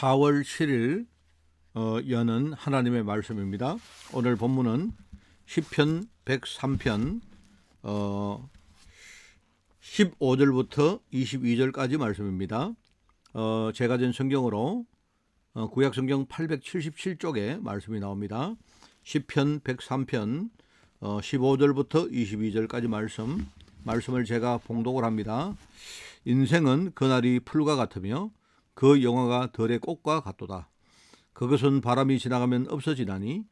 4월 7일 어, 여는 하나님의 말씀입니다. 오늘 본문은 시편 103편 어, 15절부터 22절까지 말씀입니다. 어, 제가 된 성경으로 어, 구약 성경 877쪽에 말씀이 나옵니다. 시편 103편 어, 15절부터 22절까지 말씀 말씀을 제가 봉독을 합니다. 인생은 그날이 풀과 같으며 그 영화가 덜의 꽃과 같도다. 그것은 바람이 지나가면 없어지나니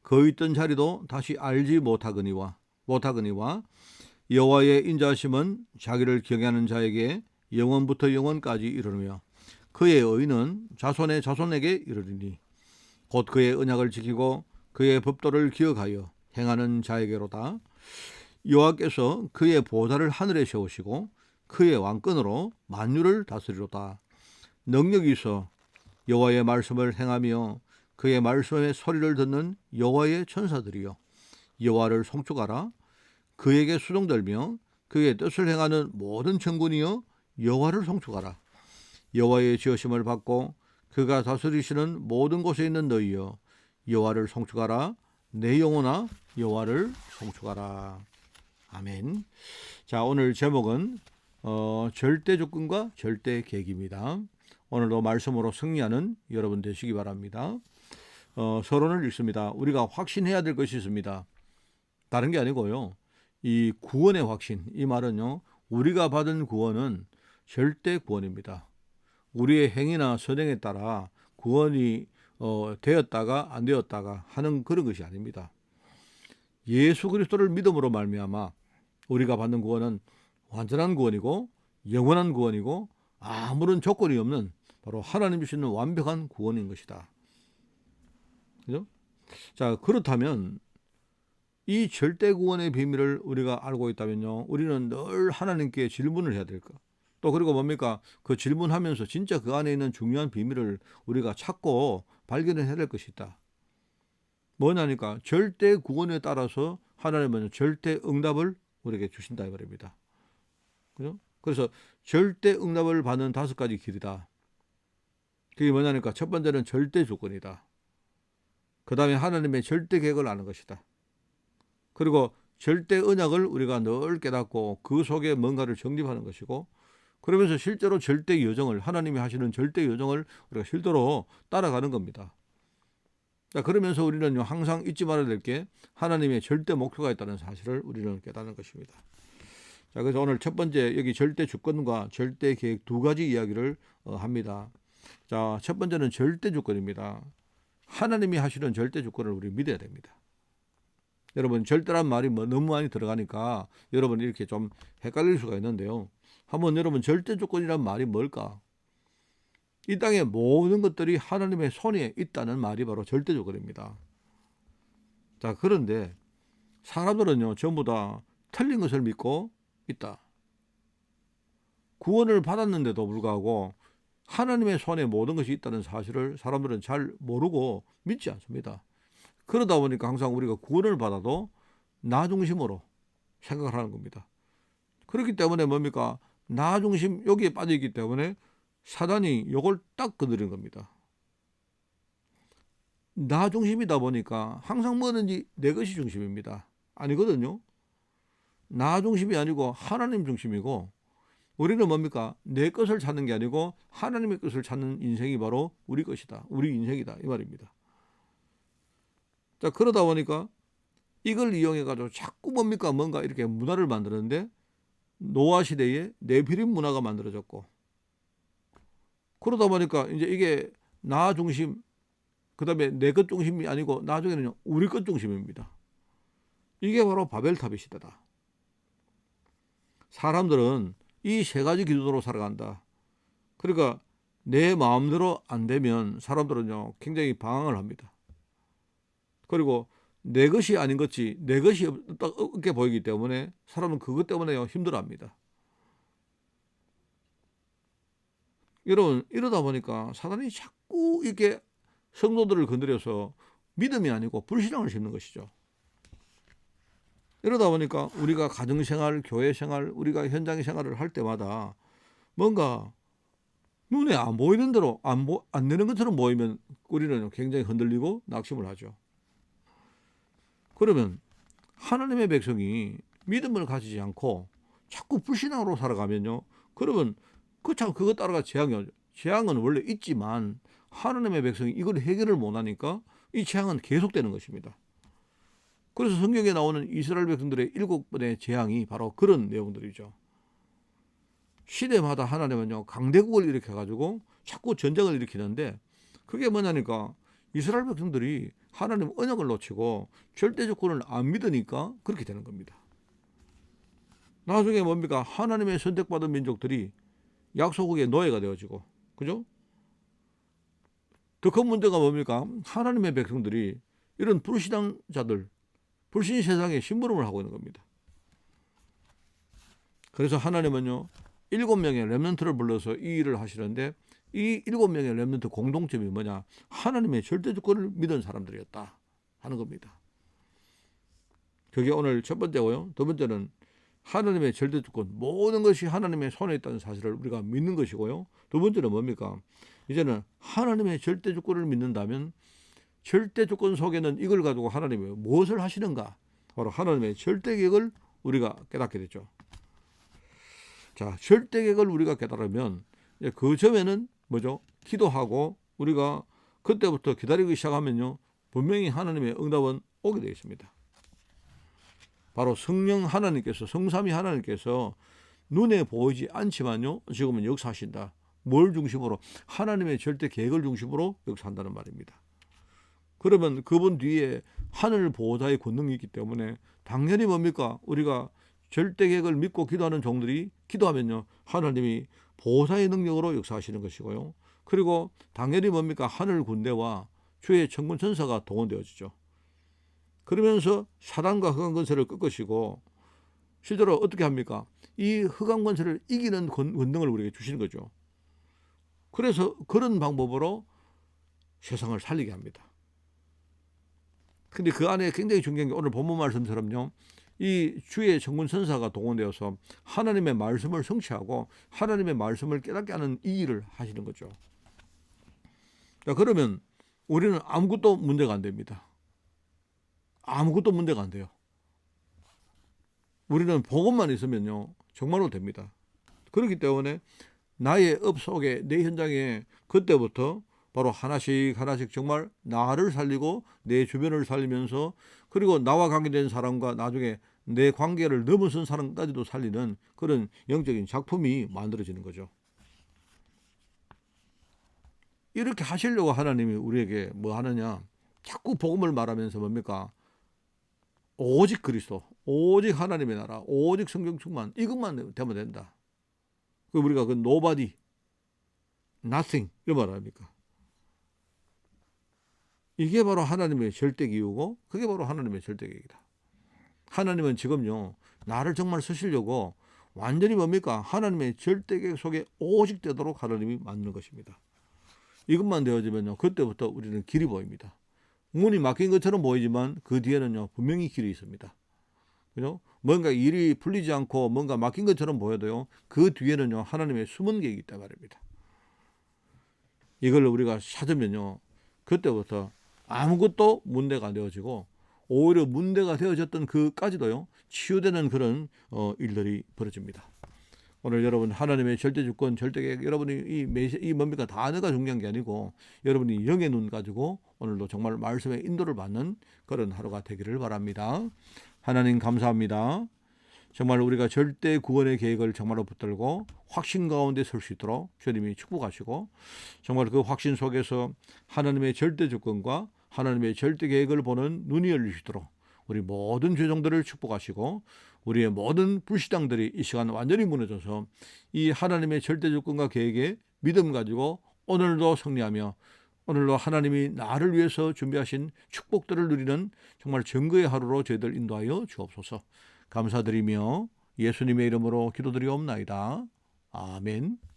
그 있던 자리도 다시 알지 못하거니와 못하거니와 여호와의 인자심은 자기를 경외하는 자에게 영원부터 영원까지 이르며 그의 의는 자손의 자손에게 이르리니 곧 그의 언약을 지키고 그의 법도를 기억하여 행하는 자에게로다. 여호와께서 그의 보좌를 하늘에 세우시고 그의 왕권으로 만유를 다스리로다. 능력이 있어 여호와의 말씀을 행하며 그의 말씀의 소리를 듣는 여호와의 천사들이여. 여호와를 송축하라. 그에게 수종들며 그의 뜻을 행하는 모든 천군이여 여호와를 송축하라. 여호와의 지으심을 받고 그가 다스리시는 모든 곳에 있는 너희여 여호와를 송축하라. 내 영혼아 여호와를 송축하라. 아멘. 자 오늘 제목은 어, 절대 조건과 절대 계기입니다. 오늘도 말씀으로 승리하는 여러분 되시기 바랍니다. 어, 서론을 읽습니다. 우리가 확신해야 될 것이 있습니다. 다른 게 아니고요. 이 구원의 확신, 이 말은요. 우리가 받은 구원은 절대 구원입니다. 우리의 행위나 선행에 따라 구원이 어, 되었다가 안 되었다가 하는 그런 것이 아닙니다. 예수 그리스도를 믿음으로 말미암아 우리가 받는 구원은 완전한 구원이고 영원한 구원이고 아무런 조건이 없는 바로 하나님 주시는 완벽한 구원인 것이다. 그죠? 자, 그렇다면 이 절대 구원의 비밀을 우리가 알고 있다면요. 우리는 늘 하나님께 질문을 해야 될까? 또 그리고 뭡니까? 그 질문하면서 진짜 그 안에 있는 중요한 비밀을 우리가 찾고 발견을 해야 될 것이 있다. 뭐냐니까 절대 구원에 따라서 하나님은 절대 응답을 우리에게 주신다 이 말입니다. 그죠? 그래서 절대 응답을 받는 다섯 가지 길이다. 그게 뭐냐니까 첫 번째는 절대 조건이다. 그 다음에 하나님의 절대 계획을 아는 것이다. 그리고 절대 언약을 우리가 늘 깨닫고 그 속에 뭔가를 정립하는 것이고 그러면서 실제로 절대 요정을 하나님이 하시는 절대 요정을 우리가 실제로 따라가는 겁니다. 자, 그러면서 우리는 항상 잊지 말아야 될 게 하나님의 절대 목표가 있다는 사실을 우리는 깨닫는 것입니다. 자, 그래서 오늘 첫 번째 여기 절대 주권과 절대 계획 두 가지 이야기를 어, 합니다. 자, 첫 번째는 절대 주권입니다. 하나님이 하시는 절대 주권을 우리 믿어야 됩니다. 여러분, 절대란 말이 뭐 너무 많이 들어가니까 여러분 이렇게 좀 헷갈릴 수가 있는데요. 한번 여러분 절대 조건이란 말이 뭘까? 이 땅의 모든 것들이 하나님의 손에 있다는 말이 바로 절대 조건입니다. 자, 그런데 사람들은요, 전부 다 틀린 것을 믿고 있다. 구원을 받았는데도 불구하고 하나님의 손에 모든 것이 있다는 사실을 사람들은 잘 모르고 믿지 않습니다. 그러다 보니까 항상 우리가 구원을 받아도 나 중심으로 생각을 하는 겁니다. 그렇기 때문에 뭡니까? 나 중심 여기에 빠져 있기 때문에 사단이 이걸 딱 건드린 겁니다. 나 중심이다 보니까 항상 뭐든지 내 것이 중심입니다. 아니거든요. 나 중심이 아니고 하나님 중심이고 우리는 뭡니까? 내 것을 찾는 게 아니고 하나님의 것을 찾는 인생이 바로 우리 것이다. 우리 인생이다. 이 말입니다. 자, 그러다 보니까 이걸 이용해 가지고 자꾸 뭡니까? 뭔가 이렇게 문화를 만드는데 노아 시대에 네피림 문화가 만들어졌고 그러다 보니까 이제 이게 나 중심 그다음에 내 것 중심이 아니고 나중에는 우리 것 중심입니다. 이게 바로 바벨탑의 시대다. 사람들은 이 세 가지 기준으로 살아간다. 그러니까 내 마음대로 안 되면 사람들은요 굉장히 방황을 합니다. 그리고 내 것이 아닌 것이 내 것이 없게 보이기 때문에 사람은 그것 때문에 힘들어합니다. 여러분 이러다 보니까 사단이 자꾸 이렇게 성도들을 건드려서 믿음이 아니고 불신앙을 심는 것이죠. 이러다 보니까 우리가 가정생활, 교회생활, 우리가 현장의 생활을 할 때마다 뭔가 눈에 안 보이는 대로 안, 보, 안 되는 것처럼 보이면 우리는 굉장히 흔들리고 낙심을 하죠. 그러면 하나님의 백성이 믿음을 가지지 않고 자꾸 불신앙으로 살아가면요. 그러면 그참 그거 따라가 재앙이 오죠. 재앙은 원래 있지만 하나님의 백성이 이걸 해결을 못하니까 이 재앙은 계속되는 것입니다. 그래서 성경에 나오는 이스라엘 백성들의 일곱 번의 재앙이 바로 그런 내용들이죠. 시대마다 하나님은요 강대국을 일으켜 가지고 자꾸 전쟁을 일으키는데 그게 뭐냐니까 이스라엘 백성들이 하나님 언약을 놓치고 절대 조건을 안 믿으니까 그렇게 되는 겁니다. 나중에 뭡니까 하나님의 선택받은 민족들이 약소국의 노예가 되어지고 그죠? 더 큰 문제가 뭡니까 하나님의 백성들이 이런 불신앙자들 불신 세상에 심부름을 하고 있는 겁니다. 그래서 하나님은요 일곱 명의 렘넌트를 불러서 이 일을 하시는데 이 일곱 명의 렘넌트 공동점이 뭐냐? 하나님의 절대 주권을 믿은 사람들이었다 하는 겁니다. 그게 오늘 첫 번째고요. 두 번째는 하나님의 절대 주권, 모든 것이 하나님의 손에 있다는 사실을 우리가 믿는 것이고요. 두 번째는 뭡니까? 이제는 하나님의 절대 주권을 믿는다면 절대 주권 속에는 이걸 가지고 하나님이 무엇을 하시는가? 바로 하나님의 절대 계획을 우리가 깨닫게 되죠. 자, 절대 계획을 우리가 깨달으면 그 점에는 뭐죠? 기도하고 우리가 그때부터 기다리기 시작하면요. 분명히 하나님의 응답은 오게 되겠습니다. 바로 성령 하나님께서 성삼위 하나님께서 눈에 보이지 않지만요. 지금은 역사하신다. 뭘 중심으로 하나님의 절대 계획을 중심으로 역사한다는 말입니다. 그러면 그분 뒤에 하늘 보호자의 권능이 있기 때문에 당연히 뭡니까? 우리가 절대 계획을 믿고 기도하는 종들이 기도하면요. 하나님이 보호자의 능력으로 역사하시는 것이고요. 그리고 당연히 뭡니까? 하늘 군대와 주의 천군 천사가 동원되어지죠. 그러면서 사단과 흑암 권세를 꺾으시고 실제로 어떻게 합니까? 이 흑암 권세를 이기는 권능을 우리에게 주시는 거죠. 그래서 그런 방법으로 세상을 살리게 합니다. 근데 그 안에 굉장히 중요한 게 오늘 본문 말씀처럼요. 이 주의 정군 선사가 동원되어서 하나님의 말씀을 성취하고 하나님의 말씀을 깨닫게 하는 이 일을 하시는 거죠. 자, 그러면 우리는 아무것도 문제가 안 됩니다. 아무것도 문제가 안 돼요. 우리는 복음만 있으면요. 정말로 됩니다. 그렇기 때문에 나의 업 속에 내 현장에 그때부터 바로 하나씩 하나씩 정말 나를 살리고 내 주변을 살리면서 그리고 나와 관계된 사람과 나중에 내 관계를 넘어선 사람까지도 살리는 그런 영적인 작품이 만들어지는 거죠. 이렇게 하시려고 하나님이 우리에게 뭐 하느냐? 자꾸 복음을 말하면서 뭡니까? 오직 그리스도, 오직 하나님의 나라, 오직 성경 충만 이것만 되면 된다. 그 우리가 그 nobody, nothing 이런 말 아닙니까? 이게 바로 하나님의 절대 기우고 그게 바로 하나님의 절대 계획이다. 하나님은 지금요 나를 정말 쓰시려고 완전히 뭡니까 하나님의 절대 계획 속에 오직 되도록 하나님이 만드는 것입니다. 이것만 되어지면요 그때부터 우리는 길이 보입니다. 문이 막힌 것처럼 보이지만 그 뒤에는요 분명히 길이 있습니다. 그죠? 뭔가 일이 풀리지 않고 뭔가 막힌 것처럼 보여도요 그 뒤에는요 하나님의 숨은 계획이 있다 말입니다. 이걸 우리가 찾으면요 그때부터 아무것도 문제가 안 되어지고 오히려 문제가 되어졌던 그까지도요 치유되는 그런 어, 일들이 벌어집니다. 오늘 여러분 하나님의 절대 주권, 절대 계획 여러분이 이, 메시, 이 뭡니까 단어가 중요한 게 아니고 여러분이 영의 눈 가지고 오늘도 정말 말씀의 인도를 받는 그런 하루가 되기를 바랍니다. 하나님 감사합니다. 정말 우리가 절대 구원의 계획을 정말로 붙들고 확신 가운데 설 수 있도록 주님이 축복하시고 정말 그 확신 속에서 하나님의 절대 주권과 하나님의 절대 계획을 보는 눈이 열리시도록 우리 모든 죄종들을 축복하시고 우리의 모든 불신앙들이 이 시간 완전히 무너져서 이 하나님의 절대 주권과 계획에 믿음 가지고 오늘도 승리하며 오늘도 하나님이 나를 위해서 준비하신 축복들을 누리는 정말 증거의 하루로 저희들 인도하여 주옵소서. 감사드리며 예수님의 이름으로 기도드리옵나이다. 아멘.